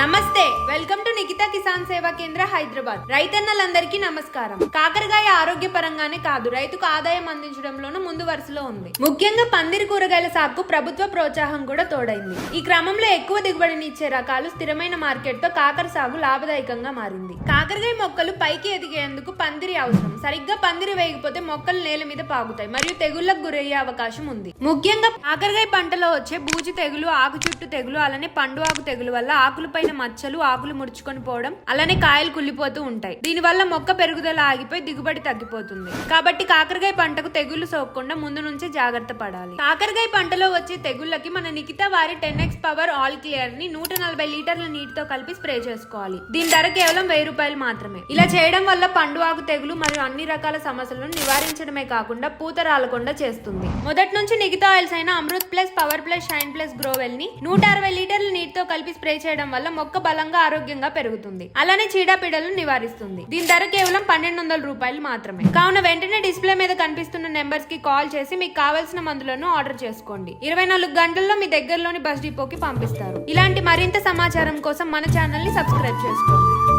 నమస్తే welcome to Kisan సేవా కేంద్ర హైదరాబాద్. రైతన్నలందరికీ నమస్కారం. కాకరకాయ ఆరోగ్య పరంగానే కాదు రైతుకు ఆదాయం అందించడంలోనూ ముందు వరుసలో ఉంది. ముఖ్యంగా పందిరి కూరగాయల సాగుకు ప్రభుత్వ ప్రోత్సాహం కూడా తోడైంది. ఈ క్రమంలో ఎక్కువ దిగుబడిని ఇచ్చే రకాలు స్థిరమైన మార్కెట్తో కాకర సాగు లాభదాయకంగా మారింది. కాకరకాయ మొక్కలు పైకి ఎదిగేందుకు పందిరి అవసరం. సరిగ్గా పందిరి వేయకపోతే మొక్కలు నేల మీద పాగుతాయి మరియు తెగుళ్ళకు గురయ్యే అవకాశం ఉంది. ముఖ్యంగా కాకరకాయ పంటలో వచ్చే బూజు తెగులు ఆకు చుట్టూ తెగులు అలానే పండు ఆకు తెగులు వల్ల ఆకులపైన మచ్చలు ఆకులు ముడుచుకొని పోవడం అలానే కాయలు కుళ్ళిపోతూ ఉంటాయి. దీనివల్ల మొక్క పెరుగుదల ఆగిపోయి దిగుబడి తగ్గిపోతుంది. కాబట్టి కాకరకాయ పంటకు తెగులు సోకకుండా ముందు నుంచే జాగ్రత్త పడాలి. కాకరకాయ పంటలో వచ్చే తెగుళ్ళకి మన నిఖిత వారి టెన్ ఎక్స్ పవర్ ఆల్ క్లియర్ని నూట నలభై లీటర్ల నీటితో కలిపి స్ప్రే చేసుకోవాలి. దీని ధర కేవలం వెయ్యి రూపాయలు మాత్రమే. ఇలా చేయడం వల్ల పండు ఆకు తెగులు మరియు అన్ని రకాల సమస్యలను నివారించడమే కాకుండా పూత రాలకుండా చేస్తుంది. మొదటి నుంచి నిగితా ఆయిల్స్ అయిన Amrit plus power plus shine plus గ్రోవెల్ని నూట అరవై లీటర్ల నీటితో కలిపి స్ప్రే చేయడం వల్ల మొక్క బలంగా ఆరోగ్యంగా పెరుగుతుంది. అలానే చీడపీడలను నివారిస్తుంది. దీని ధర కేవలం పన్నెండు వందల రూపాయలు మాత్రమే. కావున వెంటనే డిస్ప్లే మీద కనిపిస్తున్న నెంబర్స్కి కాల్ చేసి మీకు కావాల్సిన మందులను ఆర్డర్ చేసుకోండి. ఇరవై నాలుగు గంటల్లో మీ దగ్గరలోని బస్ డిపోకి పంపిస్తారు. ఇలాంటి మరింత సమాచారం కోసం మన ఛానల్ని సబ్స్క్రైబ్ చేసుకోండి.